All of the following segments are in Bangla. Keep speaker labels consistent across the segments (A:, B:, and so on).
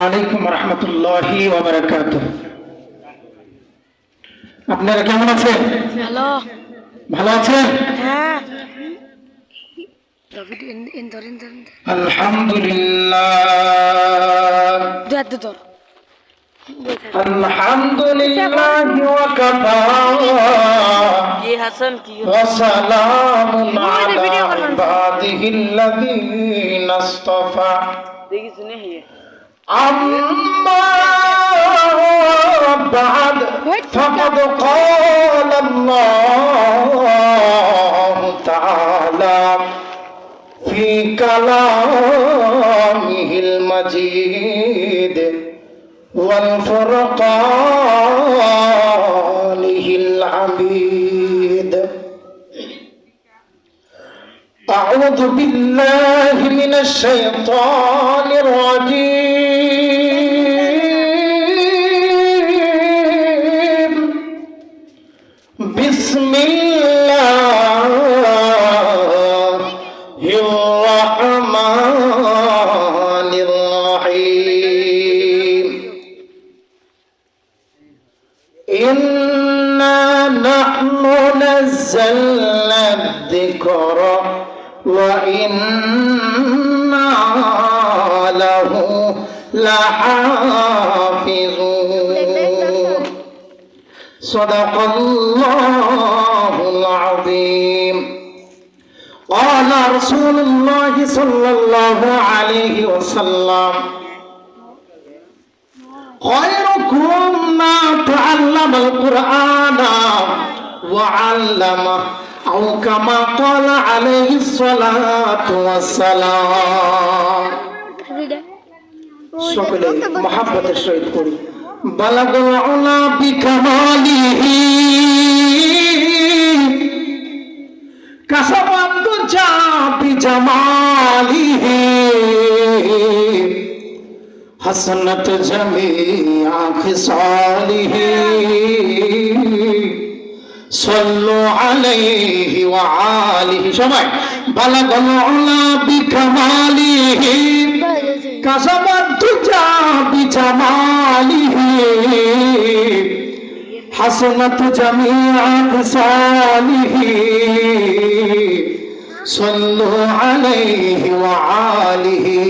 A: আলাইকুম রহমতুল্লাহি ওবরাকাত আপনারা কেমন আছেন
B: হ্যালো
A: ভালো আছেন
B: হ্যাঁ দাবিদ ইন ইন ধর ইন ধর
A: আলহামদুলিল্লাহ
B: দু হাত ধর
A: আলহামদুলিল্লাহ ওয়াকাফা
B: কি হাসান কি
A: وسلام على
B: ভিডিও করবেন।
A: عباده الذين اصطفى
B: দেখি শুনে হিয়ে
A: أما بعد
B: Wait.
A: فقد قال الله تعالى في كلامه المجيد والفرقانه العميد أعوذ بالله من الشيطان الرجيم نحن نزلنا الذكر وإنا له لحافظون. صدق الله العظيم. قال رسول الله صلى الله عليه وسلم خيركم মা তাআল্লামাল কুরআনা, ওয়া আল্লামা, আও কামা ক্বালা আলাইহি সালাতু ওয়াস সালাম সকলে মহাব্বতের সহিত করি বালাগো উলা বিকামালিহি। حسنت جميع خصاله صلوا عليه وعاله شمع بلغ العلا بكماله كسب الدجى بجماله حسنت جميع خصاله صلوا عليه وعاله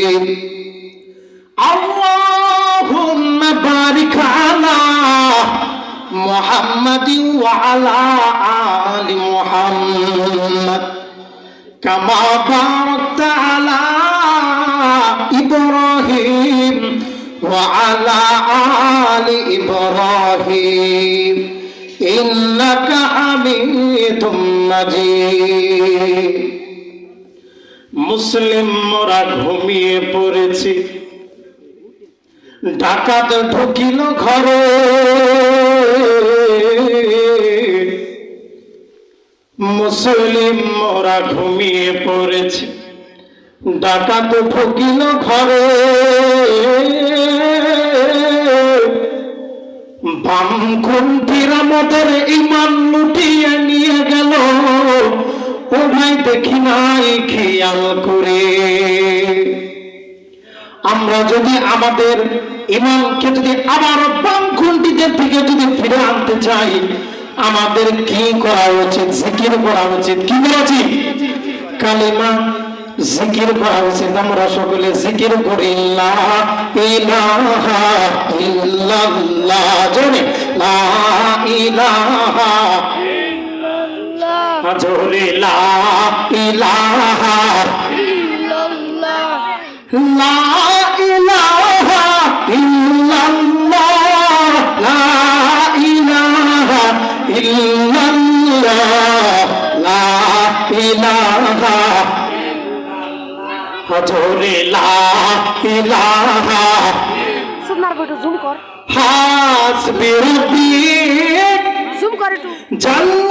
A: محمد وعلى آل محمد كما باركت على إبراهيم وعلى آل إبراهيم إنك حميد مجيد মুসলিম মোরা ঘুমিয়ে পড়েছি ডাকাত ঢুকিল ঘরে মুসলিম মোরা ঘুমিয়ে পড়েছে। ডাকাত ঢুকিল ঘরে। বামখুন্তির আমাদের ইমান লুটিয়ে নিয়ে গেল। ও ভাই দেখি নাই খেয়াল করে। আমরা যদি আমাদের ইমানকে যদি আবার বাম খুন্তিদের থেকে যদি ফিরে আনতে চাই আমাদের কি করা উচিত? জিকির করা উচিত। কি করা উচিত কালিমা জিকির করা উচিত। আমরা সকলে জিকির করি। লা ইলাহা লা লা ইলাহা হজরে
B: সুন্দর বটু জুম কর।
A: হাস বিরুদ্ধে জুম কর একটু। জান্ন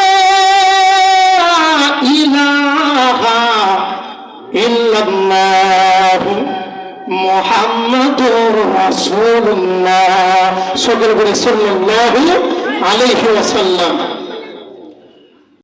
A: মুহাম্মাদুর সকল করে সাল্লাল্লাহু আলাইহি ওয়াসাল্লাম।